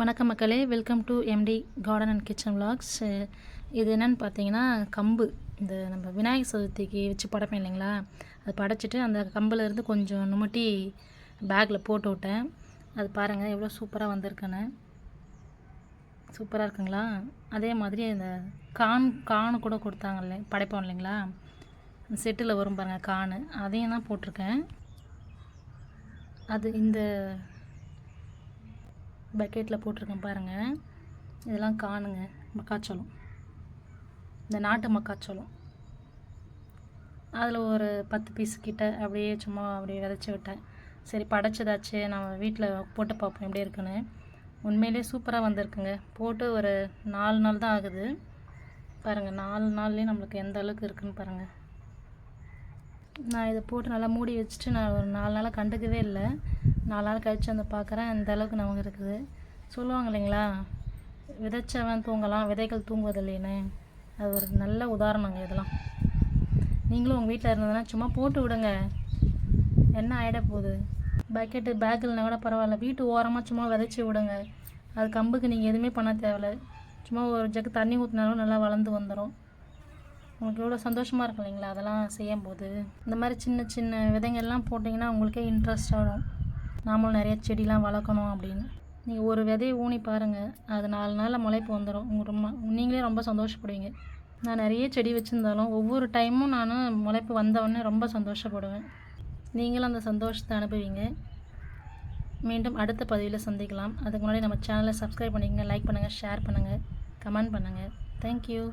வணக்கம் மக்களே. Welcome to MT garden and kitchen vlogs இது என்னன்னு பார்த்தீங்கன்னா கம்பு. இந்த நம்ம விநாயகர் சதுர்த்திக்கு வச்சு படைப்பேன் இல்லைங்களா? அது படைச்சிட்டு அந்த கம்புலருந்து கொஞ்சம் நுமட்டி பேக்கில் போட்டு விட்டேன். அது பாருங்கள் எவ்வளோ சூப்பராக வந்திருக்குன்னு. சூப்பராக இருக்குங்களா? அதே மாதிரி இந்த கான் கான் கூட கொடுத்தாங்கல்ல படைப்போம் இல்லைங்களா? அந்த செட்டில் வரும் பாருங்கள் கான். அதையும் தான் போட்டிருக்கேன். அது இந்த பக்கெட்டில் போட்டிருக்கேன் பாருங்கள் இதெல்லாம் காணுங்க. மக்காச்சோளம். இந்த நாட்டு மக்காச்சோளம். அதில் ஒரு பத்து பீஸ் கிட்ட அப்படியே சும்மா அப்படியே விதைச்சி விட்டேன். சரி படைச்சதாச்சு. நம்ம வீட்டில் போட்டு பார்ப்போம் எப்படி இருக்குன்னு. உண்மையிலே சூப்பராக வந்திருக்குங்க. போட்டு ஒரு நாலு நாள் தான் ஆகுது. பாருங்கள் நாலு நாள்லேயே நம்மளுக்கு எந்த அளவுக்கு இருக்குன்னு பாருங்கள் நான் இதை போட்டு நல்லா மூடி வச்சுட்டு நான் ஒரு நாலு நாளாக கண்டுக்கவே இல்லை. நாலு நாள் கழித்து வந்து பார்க்குறேன் அந்த அளவுக்கு நமக்கு இருக்குது. சொல்லுவாங்க இல்லைங்களா? விதைச்சவன் தூங்கலாம் விதைகள் தூங்குவதில்லைன்னு. அது ஒரு நல்ல உதாரணங்க இதெல்லாம். நீங்களும் உங்கள் வீட்டில் இருந்ததுன்னா சும்மா போட்டு விடுங்க. என்ன ஆகிட போகுது? பக்கெட்டு பேக்கில்னா கூட பரவாயில்ல. வீட்டு ஓரமாக சும்மா விதைச்சி விடுங்க. அது கம்புக்கு நீங்கள் எதுவுமே பண்ண தேவையில்ல. சும்மா ஒரு ஜக்கு தண்ணி ஊற்றினாலும் நல்லா வளர்ந்து வந்துடும் உங்களுக்கு எவ்வளோ சந்தோஷமாக இருக்கும் இல்லைங்களா? அதெல்லாம் செய்யும் போது இந்த மாதிரி சின்ன சின்ன விதைங்கள்லாம் போட்டிங்கன்னா உங்களுக்கே இன்ட்ரெஸ்ட் ஆகும் நாமளும் நிறைய செடிலாம் வளர்க்கணும் அப்படின்னு. நீங்கள் ஒரு விதையை ஊனி பாருங்கள் அது நாலு நாளில் முளைப்பு வந்துடும் உங்கள் ரொம்ப நீங்களே ரொம்ப சந்தோஷப்படுவீங்க. நான் நிறைய செடி வச்சுருந்தாலும் ஒவ்வொரு டைமும் நான் முளைப்பு வந்தவொடனே ரொம்ப சந்தோஷப்படுவேன். நீங்களும் அந்த சந்தோஷத்தை அனுப்புவீங்க மீண்டும் அடுத்த பதிவில் சந்திக்கலாம். அதுக்கு முன்னாடி நம்ம சேனலை சப்ஸ்கிரைப் பண்ணிக்கங்க லைக் பண்ணுங்கள் ஷேர் பண்ணுங்கள் கமெண்ட் பண்ணுங்கள் தேங்க்யூ